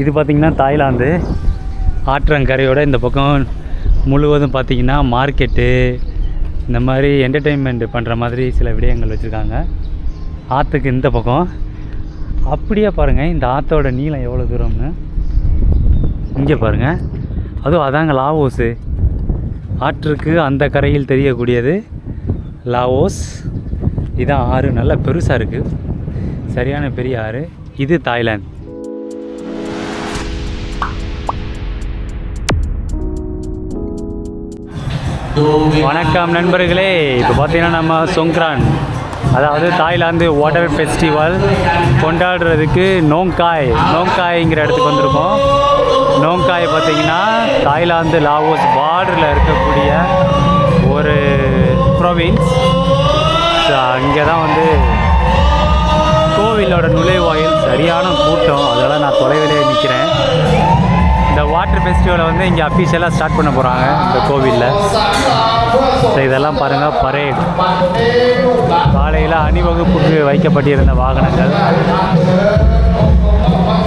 இது பார்த்திங்கன்னா தாய்லாந்து. ஆற்றங்கரையோட இந்த பக்கம் முழுவதும் பார்த்திங்கன்னா மார்க்கெட்டு இந்த மாதிரி என்டர்டெயின்மெண்ட் பண்ணுற மாதிரி சில விடயங்கள் வச்சுருக்காங்க. ஆற்றுக்கு இந்த பக்கம். அப்படியே பாருங்கள் இந்த ஆற்றோட நீளம் எவ்வளோ தூரம்னு. இங்கே பாருங்கள் அதுவும் அதாங்க லாவோஸு. ஆற்றுக்கு அந்த கரையில் தெரியக்கூடியது லாவோஸ். இதான் ஆறு. நல்லா பெருசாக இருக்குது சரியான பெரிய ஆறு. இது தாய்லாந்து. வணக்கம் நண்பர்களே. இப்போ பார்த்தீங்கன்னா நம்ம சொங்க்ரான் அதாவது தாய்லாந்து வாட்டர் ஃபெஸ்டிவல் கொண்டாடுறதுக்கு நோங்காய் நோங்காய்ங்கிற இடத்துக்கு வந்திருக்கோம். நோங்காய் பார்த்தீங்கன்னா தாய்லாந்து லாவோஸ் பார்டரில் இருக்கக்கூடிய ஒரு ப்ரொவின்ஸ் அங்கே தான் வந்து கோவிலோட நுழைவாயில் சரியான கூட்டம். அதெல்லாம் நான் தொலைவிலே நிற்கிறேன் இந்த வாட்டர் ஃபெஸ்டிவலை வந்து இங்கே அஃபிஷியலாக ஸ்டார்ட் பண்ண போகிறாங்க இந்த கோவிலில். ஸோ இதெல்லாம் பாருங்கள் பரேட் காலையில் அணிவகுப்புக்கு வைக்கப்பட்டிருந்த வாகனங்கள்.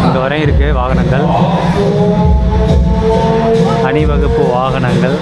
இந்த வரையும் இருக்குது வாகனங்கள். அணிவகுப்பு வாகனங்கள்.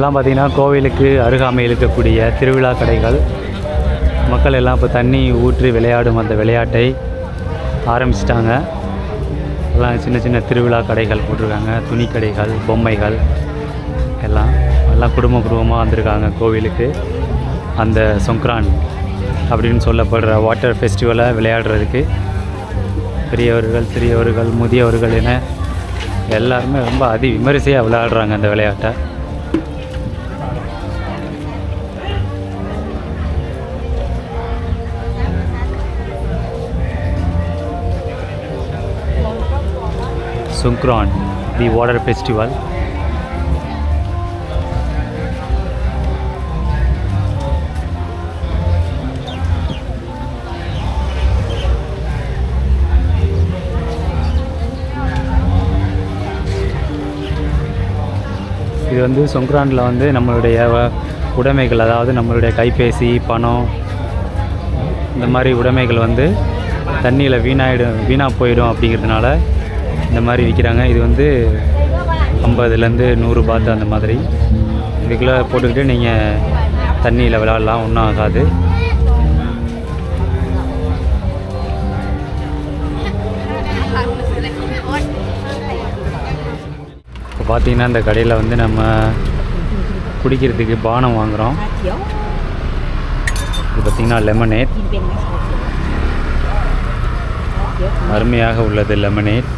இதெல்லாம் பார்த்திங்கன்னா கோவிலுக்கு அருகாமையில் இருக்கக்கூடிய திருவிழா கடைகள். மக்கள் எல்லாம் இப்போ தண்ணி ஊற்றி விளையாடும் அந்த விளையாட்டை ஆரம்பிச்சிட்டாங்க. எல்லாம் சின்ன சின்ன திருவிழா கடைகள் போட்டிருக்காங்க. துணி கடைகள் பொம்மைகள் எல்லாம். எல்லாம் குடும்ப குடும்பமாக வந்திருக்காங்க கோவிலுக்கு. அந்த சொங்க்ரான் அப்படின்னு சொல்லப்படுற வாட்டர் ஃபெஸ்டிவலை விளையாடுறதுக்கு பெரியவர்கள் சிறியவர்கள் முதியவர்கள் என எல்லாருமே ரொம்ப அதி விமரிசையாக விளையாடுறாங்க அந்த விளையாட்டை. Songkran, the water festival. இது வந்து சொங்க்ராண்டில் வந்து நம்மளுடைய உடைமைகள் அதாவது நம்மளுடைய கைபேசி பணம் இந்த மாதிரி உடைமைகள் வந்து தண்ணியில் வீணாயிடும் வீணாக போயிடும் அப்படிங்கிறதுனால இந்த மாதிரி விற்கிறாங்க இது வந்து ஐம்பதுலேருந்து நூறு பாத்து அந்த மாதிரி. இதுக்குள்ளே போட்டுக்கிட்டு நீங்கள் தண்ணியில் விளாட்லாம் ஒன்றும் ஆகாது. இப்போ பார்த்தீங்கன்னா இந்த கடையில் வந்து நம்ம குடிக்கிறதுக்கு பானம் வாங்குகிறோம் இது பார்த்திங்கன்னா லெமனேட் அருமையாக உள்ளது லெமனேட்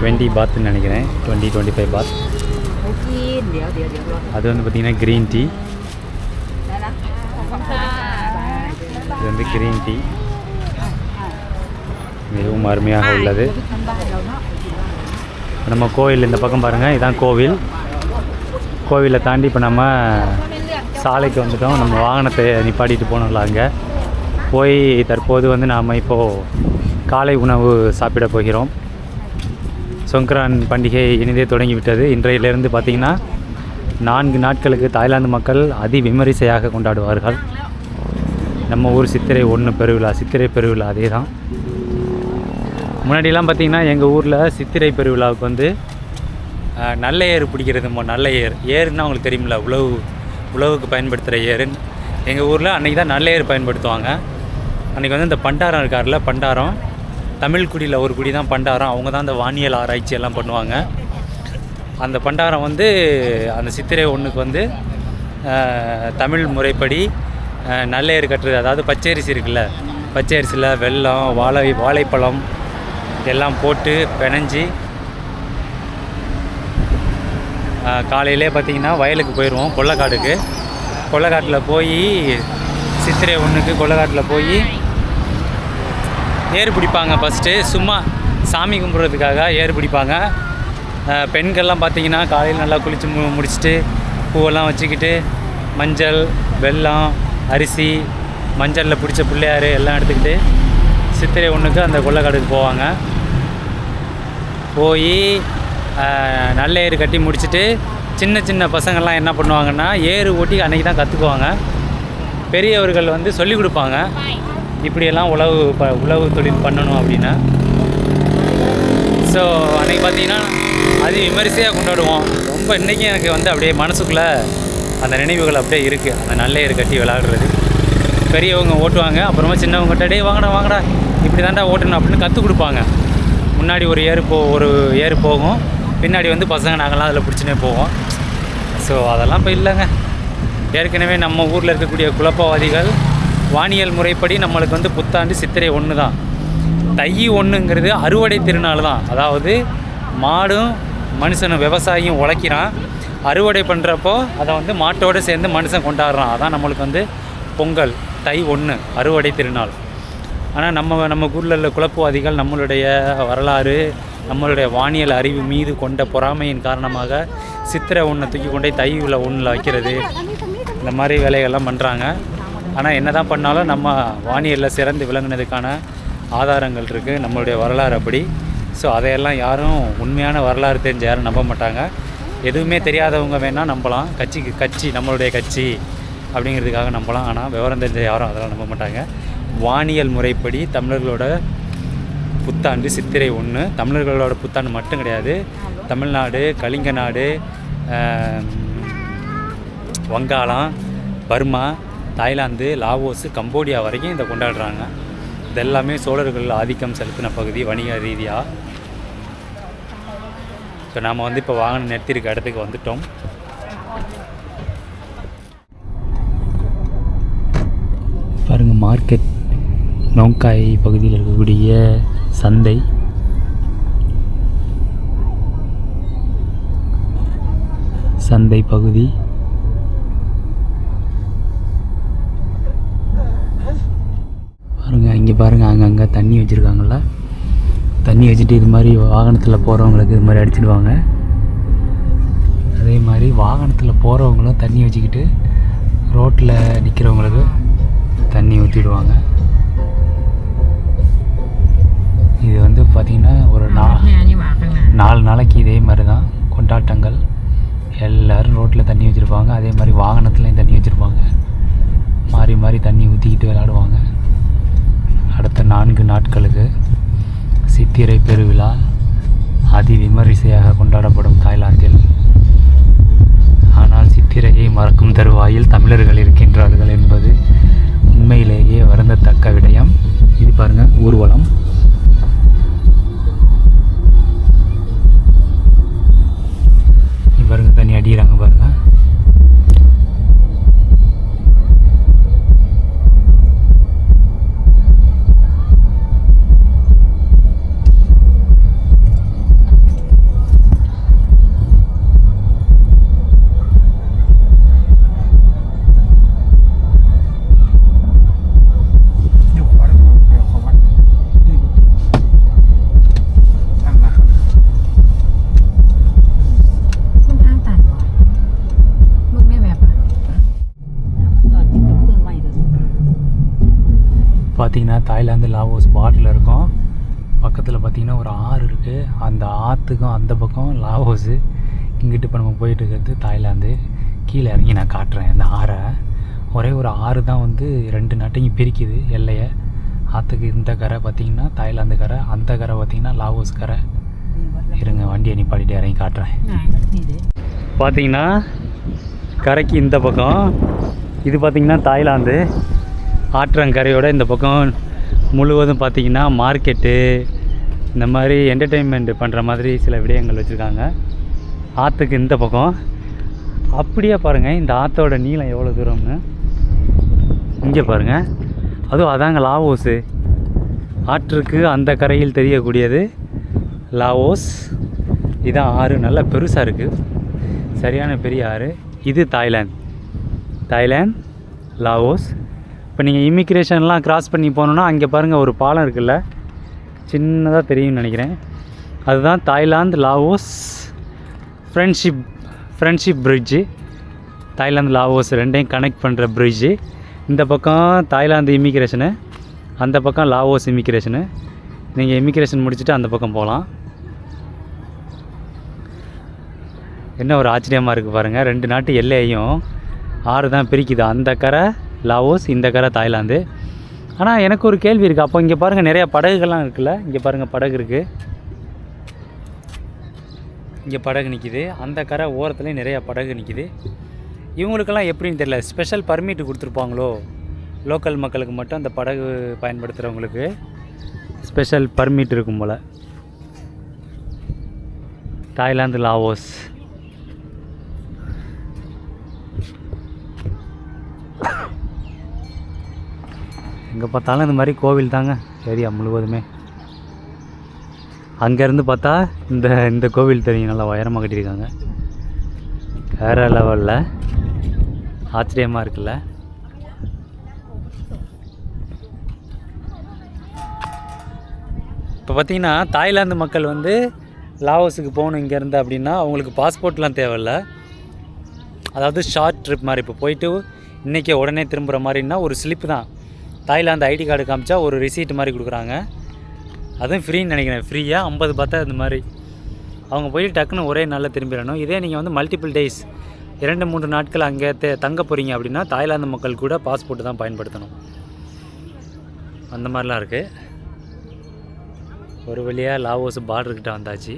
டுவெண்ட்டி பாத்னு நினைக்கிறேன். Twenty twenty five baht. அது வந்து பார்த்திங்கன்னா க்ரீன் டீ இது வந்து க்ரீன் டீ மிகவும் அருமையாக உள்ளது. நம்ம கோவில் இந்த பக்கம் பாருங்கள் இதான் கோவில். கோவிலை தாண்டி இப்போ நம்ம சாலைக்கு வந்துட்டோம். நம்ம வாகனத்தை நிப்பாட்டிட்டு போனோம்ல அங்கே. போய் தற்போது வந்து நாம் இப்போது காலை உணவு சாப்பிட போகிறோம். சொங்கரான் பண்டிகை இனிதே தொடங்கிவிட்டது. இன்றையிலிருந்து பார்த்திங்கன்னா நான்கு நாட்களுக்கு தாய்லாந்து மக்கள் அதி விமரிசையாக கொண்டாடுவார்கள். நம்ம ஊர் சித்திரை ஒன்று பெருவிழா சித்திரை பெருவிழா அதே தான் முன்னாடிலாம் பார்த்திங்கன்னா எங்கள் ஊரில் சித்திரை பெருவிழாவுக்கு வந்து நல்ல ஏர் பிடிக்கிறது நல்ல ஏர். ஏருன்னா உங்களுக்கு தெரியுமில்ல உழவு உழவுக்கு பயன்படுத்துகிற ஏருன்னு. எங்கள் ஊரில் அன்றைக்கி தான் நல்ல ஏர் பயன்படுத்துவாங்க. அன்றைக்கி வந்து இந்த பண்டாரம் இருக்கார்ல பண்டாரம். தமிழ் குடியில் ஒரு குடி தான் பண்டாரம். அவங்க தான் அந்த வானியல் ஆராய்ச்சி எல்லாம் பண்ணுவாங்க. அந்த பண்டாரம் வந்து அந்த சித்திரை ஒன்றுக்கு வந்து தமிழ் முறைப்படி நல்லேறு நல்ல கட்டுறது அதாவது பச்சரிசி இருக்குல்ல. பச்சரிசியில் வெல்லம் வாழை வாழைப்பழம் இதெல்லாம் போட்டு பிணைஞ்சி காலையிலே பார்த்தீங்கன்னா வயலுக்கு போயிடுவோம் கொள்ளக்காடுக்கு. கொள்ளக்காட்டில் போய் சித்திரை ஒன்றுக்கு கொள்ளக்காட்டில் போய் ஏறு பிடிப்பாங்க ஃபஸ்ட்டு சும்மா சாமி கும்பிட்றதுக்காக ஏறு பிடிப்பாங்க. பெண்கள்லாம் பார்த்தீங்கன்னா காலையில் நல்லா குளித்து மு முடிச்சுட்டு பூவெல்லாம் வச்சுக்கிட்டு மஞ்சள் வெல்லம் அரிசி மஞ்சளில் பிடிச்ச பிள்ளையார் எல்லாம் எடுத்துக்கிட்டு சித்திரை ஒன்றுக்கு அந்த கொள்ளைக்காடுக்கு போவாங்க. போய் நல்ல ஏறு கட்டி முடிச்சுட்டு சின்ன சின்ன பசங்கள்லாம் என்ன பண்ணுவாங்கன்னா ஏறு ஓட்டி அன்றைக்கி தான் கற்றுக்குவாங்க பெரியவர்கள் வந்து சொல்லிக் கொடுப்பாங்க. இப்படியெல்லாம் உழவு ப உழவு தொழில் பண்ணணும் அப்படின்னா ஸோ அன்றைக்கி பார்த்தீங்கன்னா அது விமரிசையாக கொண்டாடுவோம். ரொம்ப இன்றைக்கும் எனக்கு வந்து அப்படியே மனசுக்குள்ளே அந்த நினைவுகள் அப்படியே இருக்குது அந்த நல்ல கட்டி விளாடுறது பெரியவங்க ஓட்டுவாங்க அப்புறமா சின்னவங்ககிட்ட டே வாங்கடா வாங்கடா இப்படி தாண்டா ஓட்டணும் அப்படின்னு கற்றுக் கொடுப்பாங்க. முன்னாடி ஒரு ஏறு போ ஒரு ஏறு போகும். பின்னாடி வந்து பசங்க நாங்கள்லாம் அதில் பிடிச்சினே போவோம். ஸோ அதெல்லாம் இப்போ இல்லைங்க. ஏற்கனவே நம்ம ஊரில் இருக்கக்கூடிய குழப்பவாதிகள் வானியல் முறைப்படி நம்மளுக்கு வந்து புத்தாண்டு சித்திரை ஒன்று தான். தை ஒன்றுங்கிறது அறுவடை திருநாள் தான். அதாவது மாடும் மனுஷனும் விவசாயியும் உழைக்கிறான். அறுவடை பண்ணுறப்போ அதை வந்து மாட்டோடு சேர்ந்து மனுஷன் கொண்டாடுறான். அதான் நம்மளுக்கு வந்து பொங்கல் தை ஒன்று அறுவடை திருநாள். ஆனால் நம்ம நம்ம ஊரில் உள்ள குழப்பவாதிகள் நம்மளுடைய வரலாறு நம்மளுடைய வானியல் அறிவு மீது கொண்ட பொறாமையின் காரணமாக சித்திரை ஒன்றை தூக்கி கொண்டு போய் தை உள்ள ஒன்றில் வைக்கிறது. இந்த மாதிரி வேலைகள்லாம் பண்ணுறாங்க ஆனால் என்ன தான் பண்ணாலும் நம்ம வானியலில் சிறந்து விளங்கினதுக்கான ஆதாரங்கள் இருக்குது நம்மளுடைய வரலாறு அப்படி. ஸோ அதையெல்லாம் யாரும் உண்மையான வரலாறு தெரிஞ்ச யாரும் நம்ப மாட்டாங்க. எதுவுமே தெரியாதவங்க வேணால் நம்பலாம். கட்சிக்கு கட்சி நம்மளுடைய கட்சி அப்படிங்கிறதுக்காக நம்பலாம். ஆனால் விவரம் தெரிஞ்ச யாரும் அதெல்லாம் நம்ப மாட்டாங்க. வானியல் முறைப்படி தமிழர்களோட புத்தாண்டு சித்திரை ஒன்று தமிழர்களோட புத்தாண்டு மட்டும் கிடையாது. தமிழ்நாடு கலிங்க நாடு வங்காளம் பர்மா தாய்லாந்து லாவோஸ் கம்போடியா வரைக்கும் இதை கொண்டாடுறாங்க. இதெல்லாமே சோழர்கள் ஆதிக்கம் செலுத்தின பகுதி வணிக ரீதியாக ஸோ நாம் வந்து இப்போ வாகனம் நிறுத்தியிருக்க இடத்துக்கு வந்துட்டோம். பாருங்கள் மார்க்கெட் நோங்காய் பகுதியில் இருக்கக்கூடிய சந்தை. சந்தை பகுதி. பாருங்க இங்கே பாருங்க அங்கங்கே தண்ணி வச்சுருக்காங்கல்ல? தண்ணி வச்சுட்டு இது மாதிரி வாகனத்தில் போகிறவங்களுக்கு இது மாதிரி அடிச்சிடுவாங்க. அதே மாதிரி வாகனத்தில் போகிறவங்களும் தண்ணி வச்சுக்கிட்டு ரோட்டில் நிற்கிறவங்களுக்கு தண்ணி ஊற்றிடுவாங்க இது வந்து பார்த்திங்கன்னா ஒரு நா நாலு நாளைக்கு இதே மாதிரி தான் கொண்டாட்டங்கள். எல்லோரும் ரோட்டில் தண்ணி வச்சுருப்பாங்க அதே மாதிரி வாகனத்துலையும் தண்ணி வச்சுருப்பாங்க. மாறி மாறி தண்ணி ஊற்றிக்கிட்டு விளாடுவாங்க நான்கு நாட்களுக்கு சித்திரை பெருவிழா அதி விமரிசையாக கொண்டாடப்படும் தாய்லாந்தில். ஆனால் சித்திரையை மறக்கும் தருவாயில் தமிழர்கள் இருக்கின்றார்கள் என்பது உண்மையிலேயே வருந்தத்தக்க விடயம். இது பாருங்கள் ஊர்வலம். இங்க பாருங்க தண்ணி அடிக்கிறாங்க பாருங்கள் பார்த்தீங்கன்னா தாய்லாந்து லாவோஸ் பார்டரில் இருக்கும். பக்கத்தில் பார்த்திங்கன்னா ஒரு ஆறு இருக்குது அந்த ஆற்றுக்கும் அந்த பக்கம் லாவோஸு. இங்கிட்டு இப்போ நம்ம போயிட்டு இருக்கிறது தாய்லாந்து. கீழே இறங்கி நான் காட்டுறேன் அந்த ஆறை. ஒரே ஒரு ஆறு தான் வந்து ரெண்டு நாட்டையும் பிரிக்குது எல்லையை. ஆற்றுக்கு இந்த கரை பார்த்தீங்கன்னா தாய்லாந்து கரை. அந்த கரை பார்த்திங்கன்னா லாவோஸ் கரை. இருங்க வண்டியை நிப்பாட்டிட்டு இறங்கி காட்டுறேன். பார்த்தீங்கன்னா கரைக்கு இந்த பக்கம். இது பார்த்திங்கன்னா தாய்லாந்து. ஆற்றங்கரையோட இந்த பக்கம் முழுவதும் பார்த்தீங்கன்னா மார்க்கெட்டு இந்த மாதிரி என்டர்டெயின்மெண்ட் பண்ணுற மாதிரி சில விடயங்கள் வச்சுருக்காங்க. ஆற்றுக்கு இந்த பக்கம். அப்படியே பாருங்கள் இந்த ஆற்றோட நீளம் எவ்வளோ தூரம்னு. இங்கே பாருங்கள் அதுவும் அதாங்க லாவோஸு. ஆற்றுக்கு அந்த கரையில் தெரியக்கூடியது லாவோஸ். இதான் ஆறு. நல்லா பெருசாக இருக்குது சரியான பெரிய ஆறு. இது தாய்லாந்து. Thailand Laos. இப்போ நீங்கள் இமிக்ரேஷன்லாம் க்ராஸ் பண்ணி போகணுன்னா அங்கே பாருங்கள் ஒரு பாலம் இருக்குல்ல. சின்னதாக தெரியும்னு நினைக்கிறேன். அதுதான் Thailand Laos friendship friendship bridge Thailand Laos ரெண்டையும் கனெக்ட் பண்ணுற பிரிட்ஜு இந்த பக்கம் தாய்லாந்து இமிக்ரேஷனு அந்த பக்கம் லாவோஸ் இமிக்ரேஷனு நீங்கள் இமிக்ரேஷன் முடிச்சுட்டு அந்த பக்கம் போகலாம். என்ன ஒரு ஆச்சரியமாக இருக்குது பாருங்கள் ரெண்டு நாட்டு எல்லையையும் ஆறு தான் பிரிக்குது. அந்த கரை லாவோஸ் இந்த கரை தாய்லாந்து. ஆனால் எனக்கு ஒரு கேள்வி இருக்குது அப்போ இங்கே பாருங்கள் நிறையா படகுகள்லாம் இருக்குல்ல? இங்கே பாருங்கள் படகு இருக்குது இங்கே படகு நிற்கிது அந்த கரை ஓரத்துலேயும் நிறையா படகு நிற்கிது இவங்களுக்கெல்லாம் எப்படின்னு தெரியல. Special permit கொடுத்துருப்பாங்களோ? லோக்கல் மக்களுக்கு மட்டும் அந்த படகு பயன்படுத்துகிறவங்களுக்கு ஸ்பெஷல் பர்மிட் இருக்கும் போல். Thailand Laos. எங்கே பார்த்தாலும் இந்த மாதிரி கோவில் தாங்க. ஏரியா முழுவதுமே. அங்கேருந்து பார்த்தா இந்த இந்த கோவில் தெரியும். நல்லா உயரமாக கட்டியிருக்காங்க. வேறு லெவலில். ஆச்சரியமாக இருக்குல்ல. இப்போ பார்த்தீங்கன்னா தாய்லாந்து மக்கள் வந்து லாவோஸுக்கு போகணும் இங்கேருந்து அப்படின்னா அவங்களுக்கு பாஸ்போர்ட்லாம் தேவையில்ல. அதாவது ஷார்ட் ட்ரிப் மாதிரி. இப்போ போயிட்டு இன்றைக்கே உடனே திரும்புகிற மாதிரின்னா ஒரு ஸ்லிப் தான். தாய்லாந்து ஐடி கார்டு காமிச்சா ஒரு ரிசீட் மாதிரி கொடுக்குறாங்க. அதுவும் ஃப்ரீன்னு நினைக்கிறேன். ஃப்ரீயாக ஐம்பது பார்த்தா இந்த மாதிரி. அவங்க போய் டக்குன்னு ஒரே நாளில் திரும்பிடணும். இதே நீங்கள் வந்து மல்டிபிள் டேஸ் இரண்டு மூன்று நாட்கள் அங்கே தே தங்க போகிறீங்க அப்படின்னா தாய்லாந்து மக்கள் கூட பாஸ்போர்ட்டு தான் பயன்படுத்தணும். அந்த மாதிரிலாம் இருக்குது ஒரு வழியாக லாவோஸ் பார்டர்கிட்ட வந்தாச்சு.